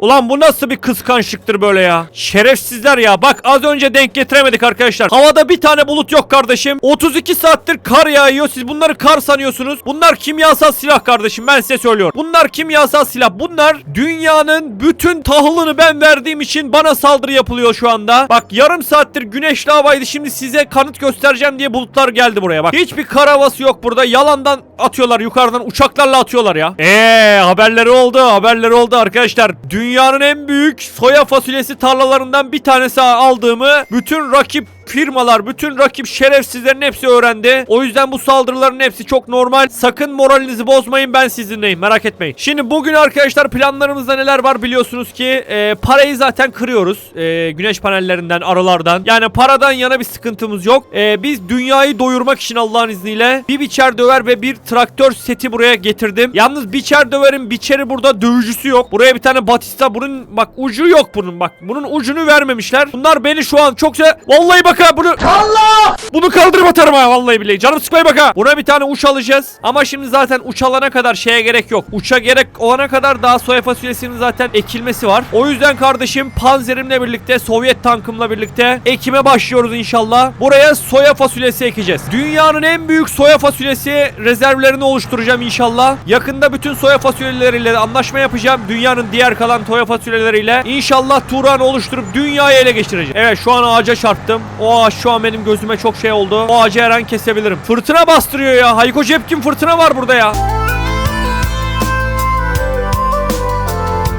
Ulan bu nasıl bir kıskançlıktır böyle ya? Şerefsizler ya. Bak az önce denk getiremedik arkadaşlar. Havada bir tane bulut yok kardeşim. 32 saattir kar yağıyor. Siz bunları kar sanıyorsunuz. Bunlar kimyasal silah kardeşim. Ben size söylüyorum. Bunlar kimyasal silah. Bunlar dünyanın bütün tahılını ben verdiğim için bana saldırı yapılıyor şu anda. Bak yarım saattir güneşli havaydı. Şimdi size kanıt göstereceğim diye bulutlar geldi buraya. Bak hiçbir kar havası yok burada. Yalandan atıyorlar yukarıdan uçaklarla atıyorlar ya. Eee haberleri oldu. Haberleri oldu arkadaşlar. Dünyanın en büyük soya fasulyesi tarlalarından bir tanesi aldığımı bütün rakip firmalar, bütün rakip şerefsizlerin hepsi öğrendi. O yüzden bu saldırıların hepsi çok normal. Sakın moralinizi bozmayın ben sizinleyim merak etmeyin. Şimdi bugün arkadaşlar planlarımızda neler var biliyorsunuz ki e, parayı zaten kırıyoruz. E, güneş panellerinden, arılardan. Yani paradan yana bir sıkıntımız yok. E, biz dünyayı doyurmak için Allah'ın izniyle bir biçer döver ve bir traktör seti buraya getirdim. Yalnız biçer döverin biçeri burada dövücüsü yok. Buraya bir tane Batista bunun bak ucu yok bunun bak. Bunun ucunu vermemişler. Bunlar beni şu an çok se... Vallahi bak ha bunu... Allah! Bunu kaldırıp atarım ha vallahi billahi. Canım sıkmayı bak ha. Buna bir tane uç alacağız. Ama şimdi zaten uç alana kadar şeye gerek yok. Uça gerek olana kadar daha soya fasulyesinin zaten ekilmesi var. O yüzden kardeşim panzerimle birlikte Sovyet tankımla birlikte ekime başlıyoruz inşallah. Buraya soya fasulyesi ekeceğiz. Dünyanın en büyük soya fasulyesi rezervlerini oluşturacağım inşallah. Yakında bütün soya fasulyeleriyle anlaşma yapacağım. Dünyanın diğer kalan soya fasulyeleriyle. İnşallah Turan oluşturup dünyayı ele geçireceğim. Evet şu an ağaca çarptım. O ağaç şu an benim gözüme çok şey oldu. O ağacı her an kesebilirim. Fırtına bastırıyor ya. Hayko Cepkin fırtına var burada ya.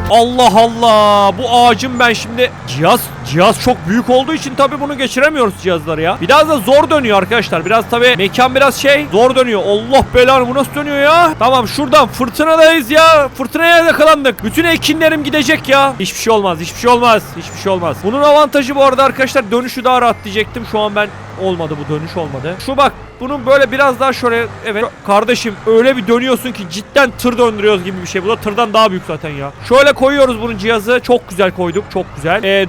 Allah Allah. Bu ağacın ben şimdi cihaz cihaz çok büyük olduğu için tabii bunu geçiremiyoruz cihazları ya. Biraz da zor dönüyor arkadaşlar. Biraz tabii mekan biraz şey zor dönüyor. Allah belanı bu nasıl dönüyor ya? Tamam şuradan fırtınadayız ya. Fırtınaya yakalandık. Bütün ekinlerim gidecek ya. Hiçbir şey olmaz. Hiçbir şey olmaz. Hiçbir şey olmaz. Bunun avantajı bu arada arkadaşlar dönüşü daha rahat diyecektim. Şu an ben olmadı bu dönüş olmadı. Şu bak bunun böyle biraz daha şöyle evet kardeşim öyle bir dönüyorsun ki cidden tır döndürüyoruz gibi bir şey. Bu da tırdan daha büyük zaten ya. Şöyle koyuyoruz bunun cihazı. Çok güzel koyduk. Çok güzel. Ee,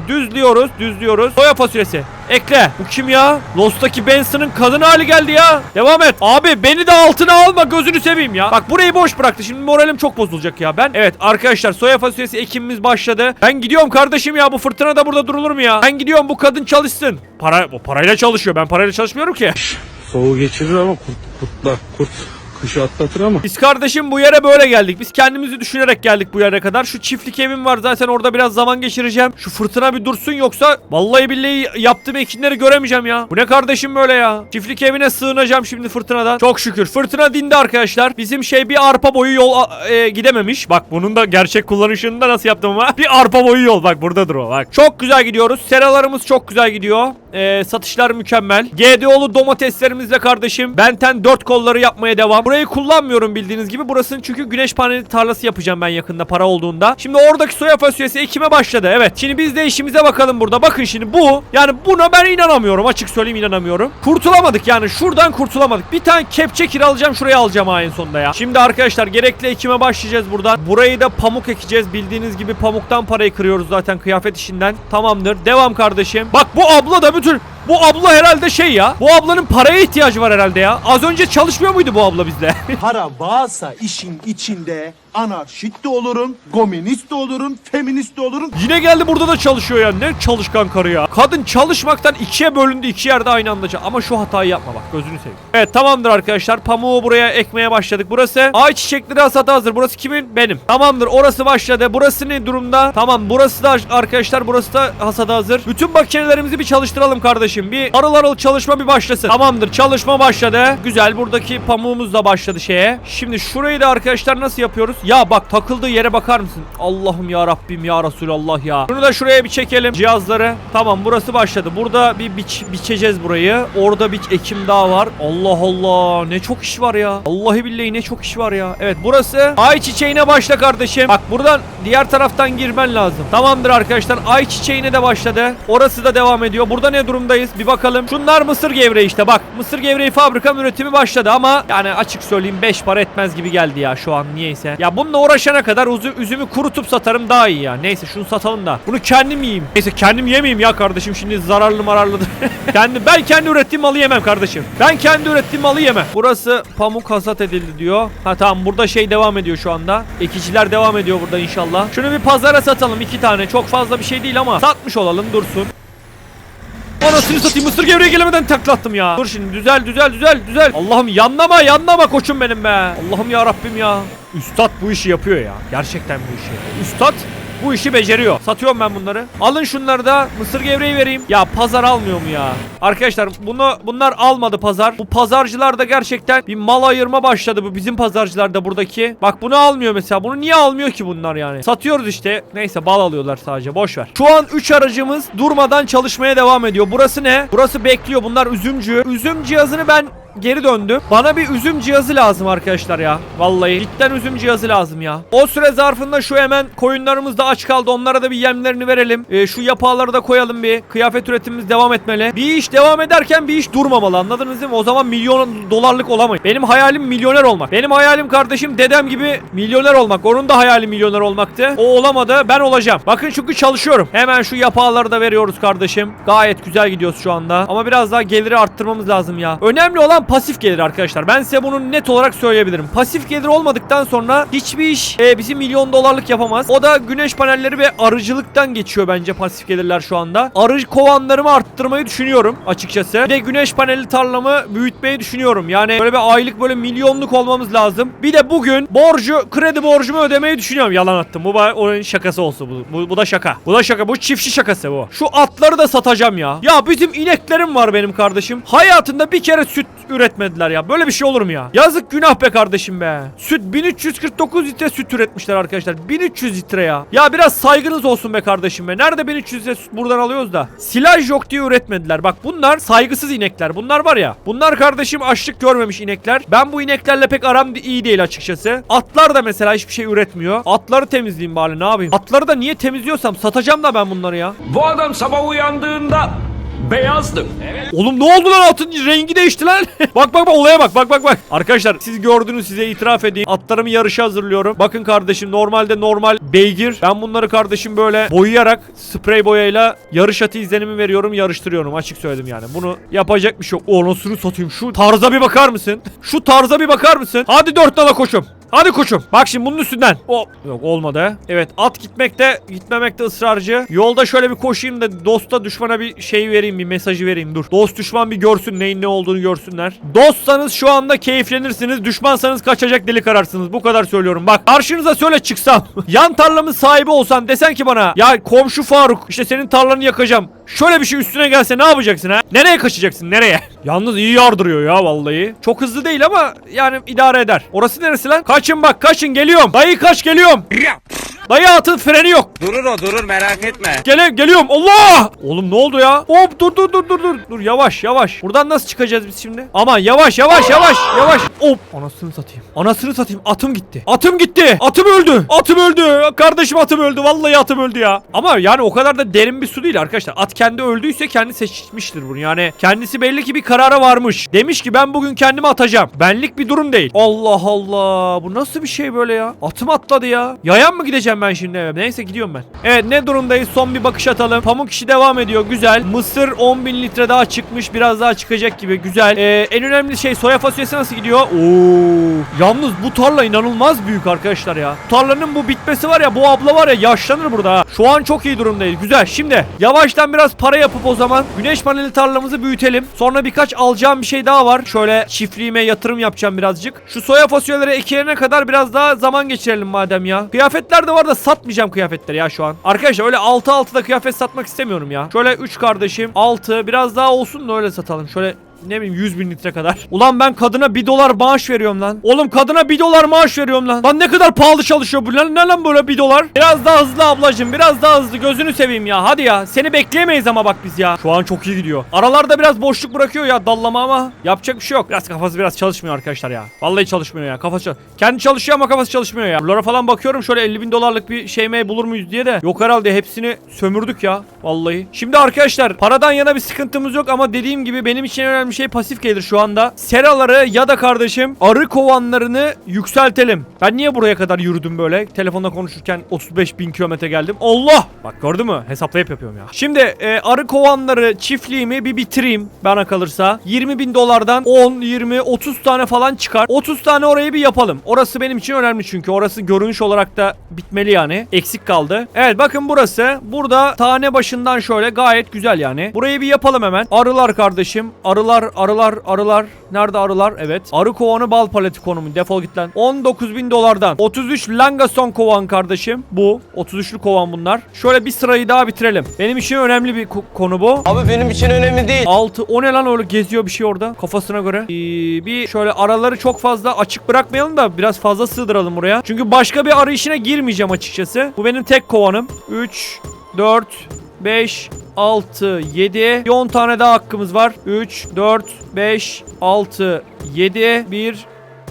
düzlüyoruz. Düzlüyoruz. Soya fasulyesi. Ekle. Bu kim ya? Lost'taki Benson'ın kadın hali geldi ya. Devam et. Abi beni de altına alma gözünü seveyim ya. Bak burayı boş bıraktı. Şimdi moralim çok bozulacak ya. Ben evet arkadaşlar soya fasulyesi ekimimiz başladı. Ben gidiyorum kardeşim ya. Bu fırtına da burada durulur mu ya? Ben gidiyorum bu kadın çalışsın. Para o parayla çalışıyor. Ben parayla çalışmıyorum ki. Soğuğu geçirir ama kurt, kurtla kurt kışı atlatır ama. Biz kardeşim bu yere böyle geldik. Biz kendimizi düşünerek geldik bu yere kadar. Şu çiftlik evim var zaten orada biraz zaman geçireceğim. Şu fırtına bir dursun yoksa vallahi billahi yaptığım ekinleri göremeyeceğim ya. Bu ne kardeşim böyle ya? Çiftlik evine sığınacağım şimdi fırtınadan. Çok şükür. Fırtına dindi arkadaşlar. Bizim şey bir arpa boyu yol e, gidememiş. Bak bunun da gerçek kullanışını da nasıl yaptım ama. Bir arpa boyu yol bak buradadır o bak. Çok güzel gidiyoruz. Seralarımız çok güzel gidiyor. E, satışlar mükemmel. GDO'lu domateslerimizle kardeşim. Benten 4 kolları yapmaya devam. Burayı kullanmıyorum bildiğiniz gibi. Burasının çünkü güneş paneli tarlası yapacağım ben yakında para olduğunda. Şimdi oradaki soya fasulyesi ekime başladı. Evet. Şimdi biz de işimize bakalım burada. Bakın şimdi bu. Yani buna ben inanamıyorum. Açık söyleyeyim inanamıyorum. Kurtulamadık yani. Şuradan kurtulamadık. Bir tane kepçe kiralayacağım. Şuraya alacağım ha en sonunda ya. Şimdi arkadaşlar gerekli ekime başlayacağız buradan. Burayı da pamuk ekeceğiz. Bildiğiniz gibi pamuktan parayı kırıyoruz zaten kıyafet işinden. Tamamdır. Devam kardeşim. Bak bu abla da bütün bu abla herhalde şey ya. Bu ablanın paraya ihtiyacı var herhalde ya. Az önce çalışmıyor muydu bu abla bizde? Para varsa işin içinde anarşist de olurum, komünist de olurum, feminist de olurum. Yine geldi burada da çalışıyor ya. Ne çalışkan karı ya. Kadın çalışmaktan ikiye bölündü. iki yerde aynı anda. çal- Ama şu hatayı yapma bak. Gözünü seveyim. Evet tamamdır arkadaşlar. Pamuğu buraya ekmeye başladık. Burası ay çiçekleri hasata hazır. Burası kimin? Benim. Tamamdır. Orası başladı. Burası ne durumda? Tamam. Burası da arkadaşlar burası da hasada hazır. Bütün makinelerimizi bir çalıştıralım kardeşim. Bir arıl arıl çalışma bir başlasın. Tamamdır. Çalışma başladı. Güzel. Buradaki pamuğumuz da başladı şeye. Şimdi şurayı da arkadaşlar nasıl yapıyoruz? Ya bak takıldığı yere bakar mısın? Allah'ım ya Rabbim ya Resulallah ya. Bunu da şuraya bir çekelim cihazları. Tamam burası başladı. Burada bir biç, biçeceğiz burayı. Orada bir ekim daha var. Allah Allah ne çok iş var ya. Vallahi billahi ne çok iş var ya. Evet burası ay çiçeğine başla kardeşim. Bak buradan diğer taraftan girmen lazım. Tamamdır arkadaşlar. Ay çiçeğine de başladı. Orası da devam ediyor. Burada ne durumdayız? Bir bakalım. Şunlar mısır gevreği işte. Bak mısır gevreği fabrikam üretimi başladı ama yani açık söyleyeyim 5 para etmez gibi geldi ya şu an niyeyse. Ya Ya bununla uğraşana kadar uzu- üzümü kurutup satarım daha iyi ya. Neyse şunu satalım da. Bunu kendim yiyeyim. Neyse kendim yemeyeyim ya kardeşim. Şimdi zararlı mararlıdır. kendi, ben kendi ürettiğim malı yemem kardeşim. Ben kendi ürettiğim malı yemem. Burası pamuk hasat edildi diyor. Ha tamam burada şey devam ediyor şu anda. Ekiciler devam ediyor burada inşallah. Şunu bir pazara satalım iki tane. Çok fazla bir şey değil ama satmış olalım dursun. Anasını satayım mısır gevreği gelemeden taklattım ya. Dur şimdi düzel düzel düzel düzel. Allah'ım yanlama yanlama koçum benim be. Allah'ım ya Rabbim ya. Üstad bu işi yapıyor ya. Gerçekten bu işi. Üstad bu işi beceriyor. Satıyorum ben bunları. Alın şunları da mısır gevreği vereyim. Ya pazar almıyor mu ya? Arkadaşlar bunu bunlar almadı pazar. Bu pazarcılar da gerçekten bir mal ayırma başladı bu bizim pazarcılar da buradaki. Bak bunu almıyor mesela. Bunu niye almıyor ki bunlar yani? Satıyoruz işte. Neyse bal alıyorlar sadece. Boş ver. Şu an 3 aracımız durmadan çalışmaya devam ediyor. Burası ne? Burası bekliyor. Bunlar üzümcü. Üzüm cihazını ben geri döndüm. Bana bir üzüm cihazı lazım arkadaşlar ya. Vallahi cidden üzüm cihazı lazım ya. O süre zarfında şu hemen koyunlarımız da aç kaldı. Onlara da bir yemlerini verelim. Ee, şu yapağları da koyalım bir. Kıyafet üretimimiz devam etmeli. Bir iş devam ederken bir iş durmamalı. Anladınız değil mi? O zaman milyon dolarlık olamayız. Benim hayalim milyoner olmak. Benim hayalim kardeşim dedem gibi milyoner olmak. Onun da hayali milyoner olmaktı. O olamadı. Ben olacağım. Bakın çünkü çalışıyorum. Hemen şu yapağları da veriyoruz kardeşim. Gayet güzel gidiyoruz şu anda. Ama biraz daha geliri arttırmamız lazım ya. Önemli olan pasif gelir arkadaşlar. Ben size bunu net olarak söyleyebilirim. Pasif gelir olmadıktan sonra hiçbir iş e, bizi milyon dolarlık yapamaz. O da güneş panelleri ve arıcılıktan geçiyor bence pasif gelirler şu anda. Arı kovanlarımı arttırmayı düşünüyorum açıkçası. Bir de güneş paneli tarlamı büyütmeyi düşünüyorum. Yani böyle bir aylık böyle milyonluk olmamız lazım. Bir de bugün borcu, kredi borcumu ödemeyi düşünüyorum. Yalan attım. Bu onun şakası olsun. Bu, bu, bu da şaka. Bu da şaka. Bu çiftçi şakası bu. Şu atları da satacağım ya. Ya bizim ineklerim var benim kardeşim. Hayatında bir kere süt üretmediler ya. Böyle bir şey olur mu ya? Yazık günah be kardeşim be. Süt 1349 litre süt üretmişler arkadaşlar. 1300 litre ya. Ya biraz saygınız olsun be kardeşim be. Nerede 1300 litre süt buradan alıyoruz da. Silaj yok diye üretmediler. Bak bunlar saygısız inekler. Bunlar var ya. Bunlar kardeşim açlık görmemiş inekler. Ben bu ineklerle pek aram iyi değil açıkçası. Atlar da mesela hiçbir şey üretmiyor. Atları temizleyeyim bari ne yapayım? Atları da niye temizliyorsam satacağım da ben bunları ya. Bu adam sabah uyandığında beyazdı. Oğlum ne oldu lan atın rengi değişti lan. bak bak bak olaya bak bak bak bak. Arkadaşlar siz gördünüz size itiraf edeyim. Atlarımı yarışa hazırlıyorum. Bakın kardeşim normalde normal beygir. Ben bunları kardeşim böyle boyayarak sprey boyayla yarış atı izlenimi veriyorum yarıştırıyorum açık söyledim yani. Bunu yapacak bir şey yok. O nasıl satayım şu tarza bir bakar mısın? Şu tarza bir bakar mısın? Hadi dört nala koşum. Hadi koçum. Bak şimdi bunun üstünden. Hop. Yok olmadı. Evet at gitmekte gitmemekte ısrarcı. Yolda şöyle bir koşayım da dosta düşmana bir şey vereyim bir mesajı vereyim dur. Dost düşman bir görsün neyin ne olduğunu görsünler. Dostsanız şu anda keyiflenirsiniz. Düşmansanız kaçacak delik ararsınız. Bu kadar söylüyorum. Bak karşınıza söyle çıksam. yan tarlamın sahibi olsan desen ki bana ya komşu Faruk işte senin tarlanı yakacağım. Şöyle bir şey üstüne gelse ne yapacaksın ha? Nereye kaçacaksın nereye? Yalnız iyi yardırıyor ya vallahi. Çok hızlı değil ama yani idare eder. Orası neresi lan? Kaçın bak kaçın geliyorum. Dayı kaç geliyorum. Dayı atın freni yok. Durur o durur merak etme. Gele geliyorum. Allah! Oğlum ne oldu ya? Hop dur dur dur dur dur. Dur yavaş yavaş. Buradan nasıl çıkacağız biz şimdi? Aman yavaş yavaş yavaş yavaş. Hop. Anasını satayım. Anasını satayım. Atım gitti. Atım gitti. Atım öldü. Atım öldü. Kardeşim atım öldü. Vallahi atım öldü ya. Ama yani o kadar da derin bir su değil arkadaşlar. At kendi öldüyse kendi seçmiştir bunu. Yani kendisi belli ki bir karara varmış. Demiş ki ben bugün kendimi atacağım. Benlik bir durum değil. Allah Allah. Bu nasıl bir şey böyle ya? Atım atladı ya. Yayan mı gideceğim ben şimdi eve? Neyse gidiyorum ben. Evet ne durumdayız? Son bir bakış atalım. Pamuk işi devam ediyor. Güzel. Mısır 10 bin litre daha çıkmış. Biraz daha çıkacak gibi. Güzel. Ee, en önemli şey soya fasulyesi nasıl gidiyor? Oo. Yalnız bu tarla inanılmaz büyük arkadaşlar ya. Tarlanın bu bitmesi var ya bu abla var ya yaşlanır burada ha. Şu an çok iyi durumdayız. Güzel. Şimdi yavaştan biraz para yapıp o zaman güneş paneli tarlamızı büyütelim. Sonra birkaç alacağım bir şey daha var. Şöyle çiftliğime yatırım yapacağım birazcık. Şu soya fasulyeleri ekilene kadar biraz daha zaman geçirelim madem ya. Kıyafetler de var da satmayacağım kıyafetleri ya şu an. Arkadaşlar öyle 6 6'da kıyafet satmak istemiyorum ya. Şöyle 3 kardeşim 6 biraz daha olsun da öyle satalım. Şöyle ne bileyim 100 bin litre kadar. Ulan ben kadına 1 dolar maaş veriyorum lan. Oğlum kadına 1 dolar maaş veriyorum lan. Lan ne kadar pahalı çalışıyor bu lan. Ne lan böyle 1 dolar? Biraz daha hızlı ablacım biraz daha hızlı gözünü seveyim ya. Hadi ya seni bekleyemeyiz ama bak biz ya. Şu an çok iyi gidiyor. Aralarda biraz boşluk bırakıyor ya dallama ama yapacak bir şey yok. Biraz kafası biraz çalışmıyor arkadaşlar ya. Vallahi çalışmıyor ya. Kafası Kendi çalışıyor ama kafası çalışmıyor ya. Bunlara falan bakıyorum şöyle 50 bin dolarlık bir şey mi bulur muyuz diye de. Yok herhalde hepsini sömürdük ya. Vallahi. Şimdi arkadaşlar paradan yana bir sıkıntımız yok ama dediğim gibi benim için önemli önemli şey pasif gelir şu anda. Seraları ya da kardeşim arı kovanlarını yükseltelim. Ben niye buraya kadar yürüdüm böyle? Telefonda konuşurken 35 bin kilometre geldim. Allah! Bak gördün mü? Hesaplayıp yapıyorum ya. Şimdi e, arı kovanları çiftliğimi bir bitireyim bana kalırsa. 20 bin dolardan 10, 20, 30 tane falan çıkar. 30 tane orayı bir yapalım. Orası benim için önemli çünkü. Orası görünüş olarak da bitmeli yani. Eksik kaldı. Evet bakın burası. Burada tane başından şöyle gayet güzel yani. Burayı bir yapalım hemen. Arılar kardeşim. Arılar, arılar, arılar. Nerede arılar? Evet. Arı kovanı bal paleti konumu. Defol git lan. 19 bin dolardan. 33 Langason kovan kardeşim. Bu. 33'lü kovan bunlar. Şöyle bir sırayı daha bitirelim. Benim için önemli bir ko- konu bu. Abi benim için önemli değil. 6 o ne lan öyle geziyor bir şey orada kafasına göre. Ee, bir şöyle araları çok fazla açık bırakmayalım da biraz fazla sığdıralım buraya. Çünkü başka bir arı işine girmeyeceğim açıkçası. Bu benim tek kovanım. 3 4 5 6 7 bir 10 tane daha hakkımız var. 3 4 5 6 7 1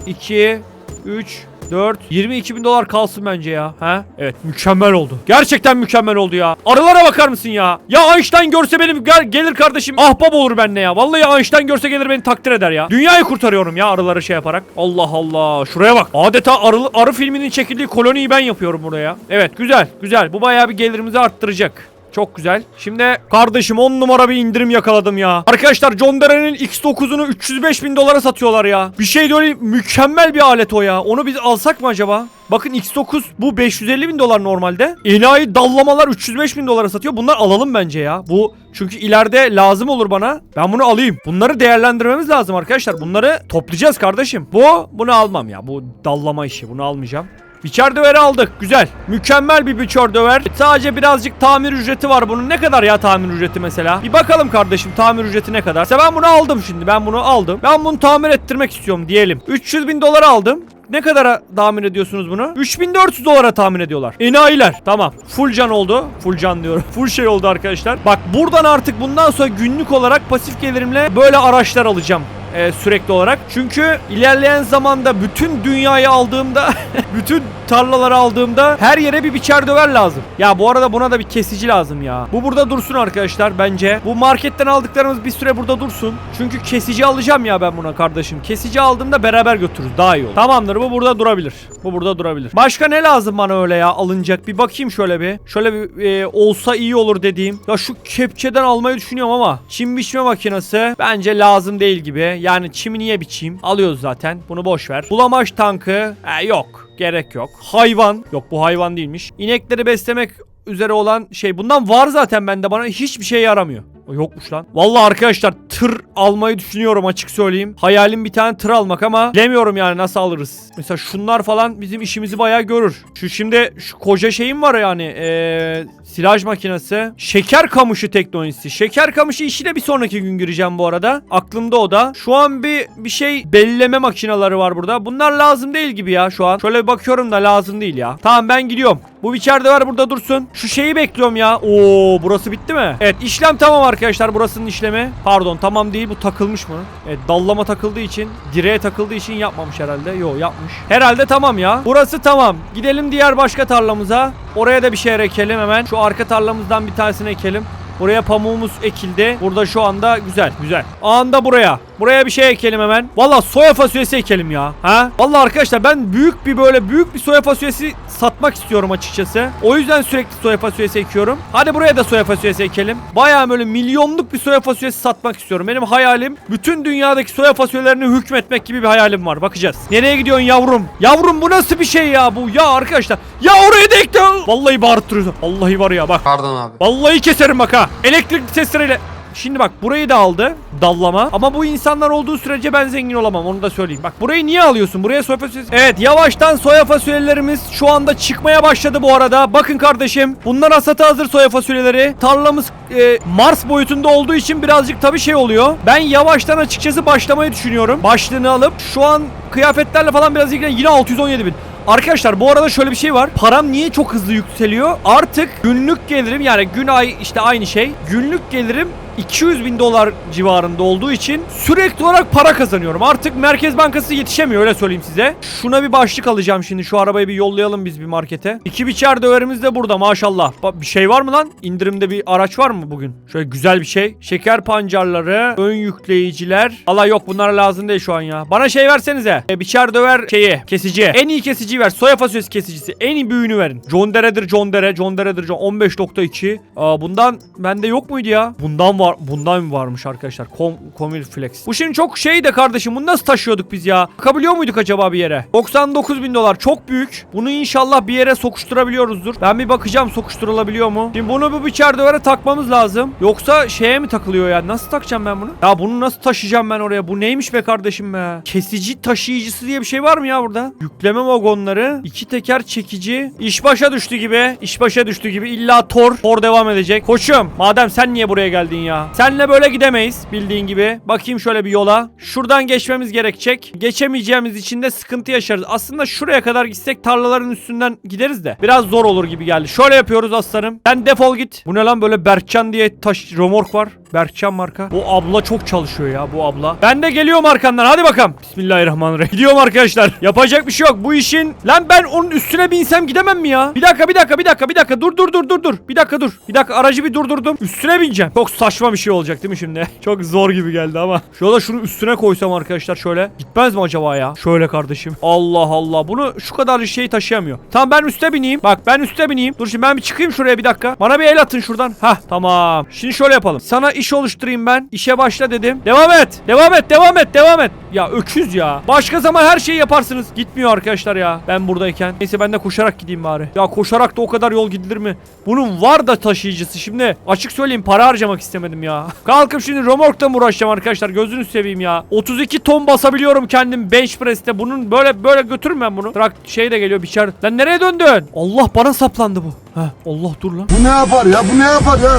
2 3 4 22 bin dolar kalsın bence ya. Ha? Evet mükemmel oldu. Gerçekten mükemmel oldu ya. Arılara bakar mısın ya? Ya Einstein görse benim gel- gelir kardeşim ahbap olur benimle ya. Vallahi Einstein görse gelir beni takdir eder ya. Dünyayı kurtarıyorum ya arıları şey yaparak. Allah Allah. Şuraya bak. Adeta arı, arı filminin çekildiği koloniyi ben yapıyorum buraya. Evet güzel güzel. Bu bayağı bir gelirimizi arttıracak. Çok güzel. Şimdi kardeşim 10 numara bir indirim yakaladım ya. Arkadaşlar John Deere'nin X9'unu 305 bin dolara satıyorlar ya. Bir şey de öyle mükemmel bir alet o ya. Onu biz alsak mı acaba? Bakın X9 bu 550 bin dolar normalde. Enayi dallamalar 305 bin dolara satıyor. Bunlar alalım bence ya. Bu çünkü ileride lazım olur bana. Ben bunu alayım. Bunları değerlendirmemiz lazım arkadaşlar. Bunları toplayacağız kardeşim. Bu bunu almam ya. Bu dallama işi. Bunu almayacağım. Biçer döveri aldık. Güzel. Mükemmel bir biçer döver. Sadece birazcık tamir ücreti var bunun. Ne kadar ya tamir ücreti mesela? Bir bakalım kardeşim tamir ücreti ne kadar? Mesela ben bunu aldım şimdi. Ben bunu aldım. Ben bunu tamir ettirmek istiyorum diyelim. 300 bin dolara aldım. Ne kadara tahmin ediyorsunuz bunu? 3400 dolara tahmin ediyorlar. Enayiler. Tamam. Full can oldu. Full can diyorum. Full şey oldu arkadaşlar. Bak buradan artık bundan sonra günlük olarak pasif gelirimle böyle araçlar alacağım e, sürekli olarak. Çünkü ilerleyen zamanda bütün dünyayı aldığımda, bütün tarlaları aldığımda her yere bir biçer döver lazım. Ya bu arada buna da bir kesici lazım ya. Bu burada dursun arkadaşlar bence. Bu marketten aldıklarımız bir süre burada dursun. Çünkü kesici alacağım ya ben buna kardeşim. Kesici aldığımda beraber götürürüz. Daha iyi olur. Tamamdır bu burada durabilir. Bu burada durabilir. Başka ne lazım bana öyle ya alınacak? Bir bakayım şöyle bir. Şöyle bir e, olsa iyi olur dediğim. Ya şu kepçeden almayı düşünüyorum ama çim biçme makinesi bence lazım değil gibi. Yani çimi niye biçeyim? Alıyoruz zaten. Bunu boş ver. Bulamaç tankı e, yok. Gerek yok. Hayvan. Yok bu hayvan değilmiş. İnekleri beslemek üzere olan şey. Bundan var zaten bende. Bana hiçbir şey yaramıyor. Yokmuş lan. Vallahi arkadaşlar tır almayı düşünüyorum açık söyleyeyim. Hayalim bir tane tır almak ama bilemiyorum yani nasıl alırız. Mesela şunlar falan bizim işimizi bayağı görür. Şu şimdi şu koca şeyim var yani eee silaj makinesi. Şeker kamışı teknolojisi. Şeker kamışı işine bir sonraki gün gireceğim bu arada. Aklımda o da. Şu an bir bir şey belleme makineleri var burada. Bunlar lazım değil gibi ya şu an. Şöyle bakıyorum da lazım değil ya. Tamam ben gidiyorum. Bu içeride var burada dursun. Şu şeyi bekliyorum ya. Oo burası bitti mi? Evet işlem tamam arkadaşlar burasının işlemi. Pardon tamam değil bu takılmış mı? Evet dallama takıldığı için direğe takıldığı için yapmamış herhalde. Yo yapmış. Herhalde tamam ya. Burası tamam. Gidelim diğer başka tarlamıza. Oraya da bir şey ekelim hemen. Şu arka tarlamızdan bir tanesini ekelim. Buraya pamuğumuz ekildi. Burada şu anda güzel güzel. Anda buraya. Buraya bir şey ekelim hemen. Valla soya fasulyesi ekelim ya. Ha? Valla arkadaşlar ben büyük bir böyle büyük bir soya fasulyesi satmak istiyorum açıkçası. O yüzden sürekli soya fasulyesi ekiyorum. Hadi buraya da soya fasulyesi ekelim. Baya böyle milyonluk bir soya fasulyesi satmak istiyorum. Benim hayalim bütün dünyadaki soya fasulyelerini hükmetmek gibi bir hayalim var. Bakacağız. Nereye gidiyorsun yavrum? Yavrum bu nasıl bir şey ya bu? Ya arkadaşlar. Ya oraya da ekle. Vallahi bağırttırıyorsun. Vallahi var ya bak. Pardon abi. Vallahi keserim bak ha. Elektrikli testereyle. Şimdi bak burayı da aldı. Dallama. Ama bu insanlar olduğu sürece ben zengin olamam. Onu da söyleyeyim. Bak burayı niye alıyorsun? Buraya soya fasulyesi. Evet yavaştan soya fasulyelerimiz şu anda çıkmaya başladı bu arada. Bakın kardeşim. Bunlar hasata hazır soya fasulyeleri. Tarlamız e, Mars boyutunda olduğu için birazcık tabii şey oluyor. Ben yavaştan açıkçası başlamayı düşünüyorum. Başlığını alıp şu an kıyafetlerle falan biraz ilgilen yine 617 bin. Arkadaşlar bu arada şöyle bir şey var. Param niye çok hızlı yükseliyor? Artık günlük gelirim yani gün ay işte aynı şey. Günlük gelirim 200 bin dolar civarında olduğu için sürekli olarak para kazanıyorum. Artık Merkez Bankası yetişemiyor öyle söyleyeyim size. Şuna bir başlık alacağım şimdi. Şu arabayı bir yollayalım biz bir markete. İki biçer döverimiz de burada maşallah. Ba- bir şey var mı lan? İndirimde bir araç var mı bugün? Şöyle güzel bir şey. Şeker pancarları, ön yükleyiciler. Allah yok bunlar lazım değil şu an ya. Bana şey versenize. E, biçer döver şeyi kesici. En iyi kesiciyi ver. Soya fasulyesi kesicisi. En iyi büyüğünü verin. John Dere'dir John Dere. John Dere'dir John. 15.2. Aa, bundan bende yok muydu ya? Bundan var. Bundan varmış arkadaşlar. Com Comil Flex. Bu şimdi çok şey de kardeşim. Bunu nasıl taşıyorduk biz ya? Bakabiliyor muyduk acaba bir yere? 99 bin dolar. Çok büyük. Bunu inşallah bir yere sokuşturabiliyoruzdur. Ben bir bakacağım sokuşturulabiliyor mu? Şimdi bunu bu biçer dövere takmamız lazım. Yoksa şeye mi takılıyor ya? Nasıl takacağım ben bunu? Ya bunu nasıl taşıyacağım ben oraya? Bu neymiş be kardeşim be? Kesici taşıyıcısı diye bir şey var mı ya burada? Yükleme vagonları, iki teker çekici. İş başa düştü gibi. İş başa düştü gibi. İlla Tor. Tor devam edecek. Koçum madem sen niye buraya geldin ya? Senle böyle gidemeyiz bildiğin gibi. Bakayım şöyle bir yola. Şuradan geçmemiz gerekecek. Geçemeyeceğimiz için de sıkıntı yaşarız. Aslında şuraya kadar gitsek tarlaların üstünden gideriz de. Biraz zor olur gibi geldi. Şöyle yapıyoruz aslanım. Sen defol git. Bu ne lan böyle Berkcan diye taş romork var. Berkcan marka. Bu abla çok çalışıyor ya bu abla. Ben de geliyorum arkandan hadi bakalım. Bismillahirrahmanirrahim. Gidiyorum arkadaşlar. Yapacak bir şey yok. Bu işin lan ben onun üstüne binsem gidemem mi ya? Bir dakika bir dakika bir dakika bir dakika dur dur dur dur dur. Bir dakika dur. Bir dakika aracı bir durdurdum. Üstüne bineceğim. Çok saçma bir şey olacak değil mi şimdi? Çok zor gibi geldi ama. Şöyle şunu üstüne koysam arkadaşlar şöyle. Gitmez mi acaba ya? Şöyle kardeşim. Allah Allah. Bunu şu kadar şey taşıyamıyor. Tamam ben üste bineyim. Bak ben üste bineyim. Dur şimdi ben bir çıkayım şuraya bir dakika. Bana bir el atın şuradan. Hah tamam. Şimdi şöyle yapalım. Sana iş oluşturayım ben. İşe başla dedim. Devam et. Devam et. Devam et. Devam et. Ya öküz ya. Başka zaman her şeyi yaparsınız. Gitmiyor arkadaşlar ya. Ben buradayken. Neyse ben de koşarak gideyim bari. Ya koşarak da o kadar yol gidilir mi? Bunun var da taşıyıcısı. Şimdi açık söyleyeyim para harcamak istemedim ya. Kalkıp şimdi romorkla mı uğraşacağım arkadaşlar? Gözünü seveyim ya. 32 ton basabiliyorum kendim bench press'te. Bunun böyle böyle götürürüm ben bunu. Trak şey de geliyor biçer. Lan nereye döndün? Allah bana saplandı bu. Heh, Allah dur lan. Bu ne yapar ya? Bu ne yapar ya?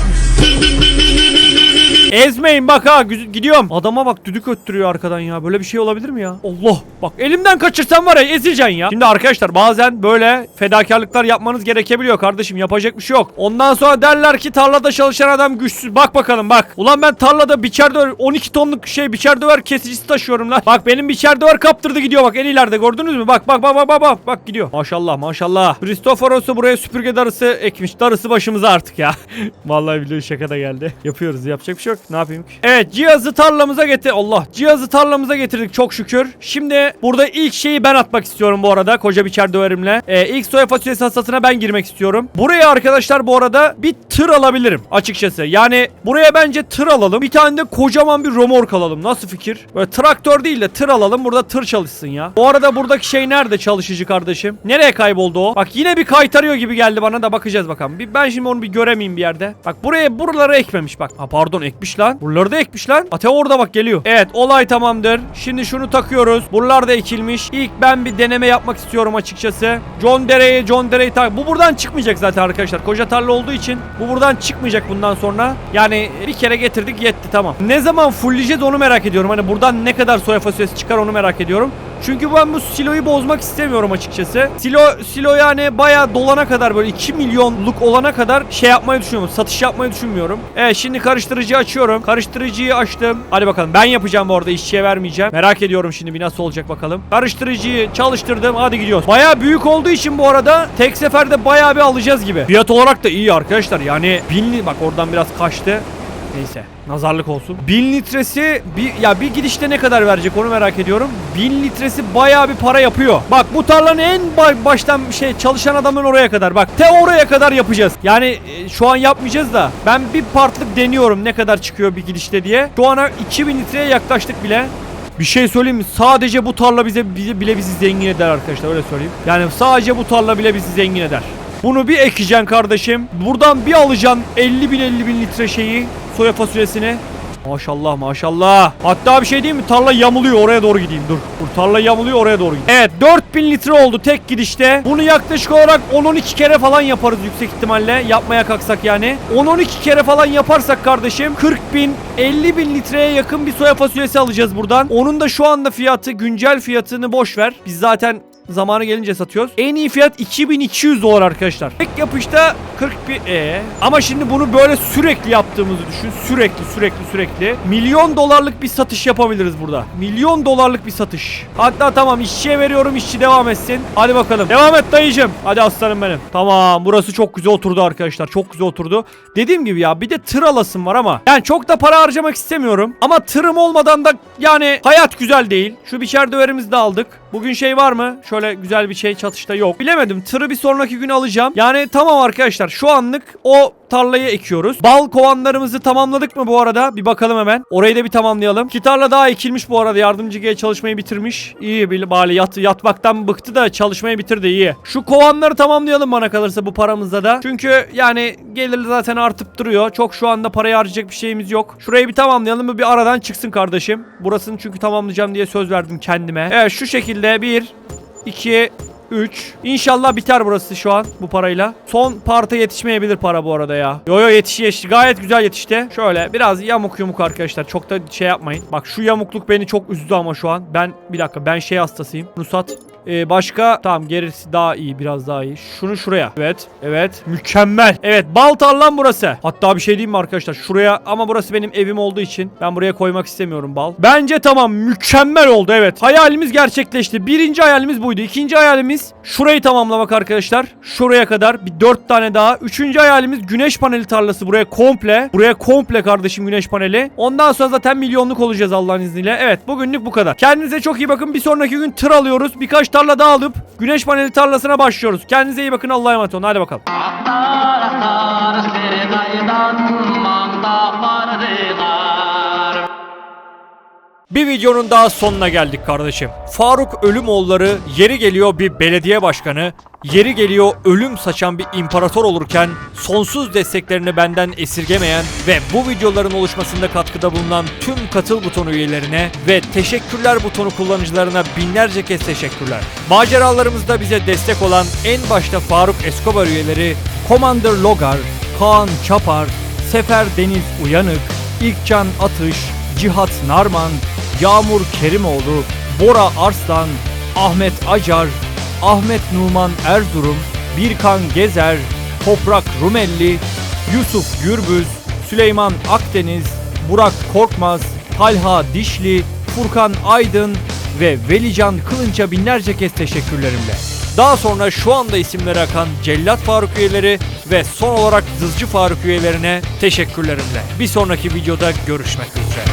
Ezmeyin bak ha gidiyorum. Adama bak düdük öttürüyor arkadan ya. Böyle bir şey olabilir mi ya? Allah bak elimden kaçırsam var ya ezileceksin ya. Şimdi arkadaşlar bazen böyle fedakarlıklar yapmanız gerekebiliyor kardeşim. Yapacak bir şey yok. Ondan sonra derler ki tarlada çalışan adam güçsüz. Bak bakalım bak. Ulan ben tarlada biçer döver 12 tonluk şey biçer döver kesicisi taşıyorum lan. Bak benim biçer döver kaptırdı gidiyor bak en ileride gördünüz mü? Bak bak bak bak bak bak. Bak gidiyor. Maşallah maşallah. Kristoforos'u buraya süpürge darısı ekmiş. Darısı başımıza artık ya. Vallahi biliyor şaka da geldi. Yapıyoruz yapacak bir şey yok. Ne yapayım ki? Evet cihazı tarlamıza getir. Allah. Cihazı tarlamıza getirdik çok şükür. Şimdi burada ilk şeyi ben atmak istiyorum bu arada. Koca biçer döverimle. Ee, ilk soya fasulyesi hasatına ben girmek istiyorum. Buraya arkadaşlar bu arada bir tır alabilirim açıkçası. Yani buraya bence tır alalım. Bir tane de kocaman bir romork alalım. Nasıl fikir? Böyle traktör değil de tır alalım. Burada tır çalışsın ya. Bu arada buradaki şey nerede çalışıcı kardeşim? Nereye kayboldu o? Bak yine bir kaytarıyor gibi geldi bana da bakacağız bakalım. Bir, ben şimdi onu bir göremeyeyim bir yerde. Bak buraya buraları ekmemiş bak. Ha pardon ekmiş lan. Buraları da ekmiş lan. Ate orada bak geliyor. Evet olay tamamdır. Şimdi şunu takıyoruz. Buralar da ekilmiş. İlk ben bir deneme yapmak istiyorum açıkçası. John Dere'yi John Dere'yi tak. Bu buradan çıkmayacak zaten arkadaşlar. Koca tarla olduğu için bu buradan çıkmayacak bundan sonra. Yani bir kere getirdik yetti tamam. Ne zaman fullleyeceğiz onu merak ediyorum. Hani buradan ne kadar soya fasulyesi çıkar onu merak ediyorum. Çünkü ben bu siloyu bozmak istemiyorum açıkçası. Silo silo yani bayağı dolana kadar böyle 2 milyonluk olana kadar şey yapmayı düşünüyorum. Satış yapmayı düşünmüyorum. Evet şimdi karıştırıcıyı açıyorum. Karıştırıcıyı açtım. Hadi bakalım ben yapacağım bu arada işçiye vermeyeceğim. Merak ediyorum şimdi bir nasıl olacak bakalım. Karıştırıcıyı çalıştırdım. Hadi gidiyoruz. Bayağı büyük olduğu için bu arada tek seferde bayağı bir alacağız gibi. Fiyat olarak da iyi arkadaşlar. Yani binli bak oradan biraz kaçtı. Neyse nazarlık olsun. 1000 litresi bir ya bir gidişte ne kadar verecek onu merak ediyorum. 1000 litresi bayağı bir para yapıyor. Bak bu tarlanın en ba- baştan şey çalışan adamın oraya kadar. Bak te oraya kadar yapacağız. Yani e, şu an yapmayacağız da ben bir partlık deniyorum ne kadar çıkıyor bir gidişte diye. Şu ana 2000 litreye yaklaştık bile. Bir şey söyleyeyim mi? Sadece bu tarla bize, bize bile bizi zengin eder arkadaşlar öyle söyleyeyim. Yani sadece bu tarla bile bizi zengin eder. Bunu bir ekeceksin kardeşim. Buradan bir alacaksın 50 bin 50 bin litre şeyi soya fasulyesini. Maşallah maşallah. Hatta bir şey diyeyim mi? Tarla yamuluyor oraya doğru gideyim. Dur. Dur tarla yamuluyor oraya doğru gideyim. Evet 4000 litre oldu tek gidişte. Bunu yaklaşık olarak 10-12 kere falan yaparız yüksek ihtimalle. Yapmaya kalksak yani. 10-12 kere falan yaparsak kardeşim 40 bin 50 bin litreye yakın bir soya fasulyesi alacağız buradan. Onun da şu anda fiyatı güncel fiyatını boş ver. Biz zaten zamanı gelince satıyoruz. En iyi fiyat 2200 dolar arkadaşlar. Tek yapışta 41 e ama şimdi bunu böyle sürekli yaptığımızı düşün. Sürekli sürekli sürekli. Milyon dolarlık bir satış yapabiliriz burada. Milyon dolarlık bir satış. Hatta tamam işçiye veriyorum işçi devam etsin. Hadi bakalım. Devam et dayıcım. Hadi aslanım benim. Tamam burası çok güzel oturdu arkadaşlar. Çok güzel oturdu. Dediğim gibi ya bir de tır alasım var ama. Yani çok da para harcamak istemiyorum. Ama tırım olmadan da yani hayat güzel değil. Şu biçer döverimizi de aldık. Bugün şey var mı? Şöyle güzel bir şey çatışta yok. Bilemedim. Tırı bir sonraki gün alacağım. Yani tamam arkadaşlar şu anlık o tarlayı ekiyoruz. Bal kovanlarımızı tamamladık mı bu arada? Bir bakalım hemen. Orayı da bir tamamlayalım. İki tarla daha ekilmiş bu arada. Yardımcı G çalışmayı bitirmiş. İyi bir bari yat, yatmaktan bıktı da çalışmayı bitirdi iyi. Şu kovanları tamamlayalım bana kalırsa bu paramızda da. Çünkü yani gelir zaten artıp duruyor. Çok şu anda parayı harcayacak bir şeyimiz yok. Şurayı bir tamamlayalım bu bir aradan çıksın kardeşim. Burasını çünkü tamamlayacağım diye söz verdim kendime. Evet şu şekilde bir, iki, 3. İnşallah biter burası şu an bu parayla. Son parta yetişmeyebilir para bu arada ya. Yo yo yetişti yetişti. Gayet güzel yetişti. Şöyle biraz yamuk yumuk arkadaşlar. Çok da şey yapmayın. Bak şu yamukluk beni çok üzdü ama şu an. Ben bir dakika ben şey hastasıyım. Nusat. Ee, başka tamam gerisi daha iyi biraz daha iyi. Şunu şuraya. Evet. Evet. Mükemmel. Evet bal tarlam burası. Hatta bir şey diyeyim mi arkadaşlar? Şuraya ama burası benim evim olduğu için ben buraya koymak istemiyorum bal. Bence tamam mükemmel oldu evet. Hayalimiz gerçekleşti. Birinci hayalimiz buydu. İkinci hayalimiz şurayı tamamlamak arkadaşlar. Şuraya kadar bir dört tane daha. Üçüncü hayalimiz güneş paneli tarlası buraya komple. Buraya komple kardeşim güneş paneli. Ondan sonra zaten milyonluk olacağız Allah'ın izniyle. Evet bugünlük bu kadar. Kendinize çok iyi bakın. Bir sonraki gün tır alıyoruz. Birkaç tarla daha alıp güneş paneli tarlasına başlıyoruz. Kendinize iyi bakın. Allah'a emanet olun. Hadi bakalım. Bir videonun daha sonuna geldik kardeşim. Faruk Ölümoğulları yeri geliyor bir belediye başkanı, yeri geliyor ölüm saçan bir imparator olurken sonsuz desteklerini benden esirgemeyen ve bu videoların oluşmasında katkıda bulunan tüm katıl butonu üyelerine ve teşekkürler butonu kullanıcılarına binlerce kez teşekkürler. Maceralarımızda bize destek olan en başta Faruk Escobar üyeleri Commander Logar, Kaan Çapar, Sefer Deniz Uyanık, İlkcan Atış, Cihat Narman, Yağmur Kerimoğlu, Bora Arslan, Ahmet Acar, Ahmet Numan Erzurum, Birkan Gezer, Toprak Rumelli, Yusuf Gürbüz, Süleyman Akdeniz, Burak Korkmaz, Talha Dişli, Furkan Aydın ve Velican Kılınç'a binlerce kez teşekkürlerimle. Daha sonra şu anda isimleri akan Cellat Faruk üyeleri ve son olarak Dızcı Faruk üyelerine teşekkürlerimle. Bir sonraki videoda görüşmek üzere.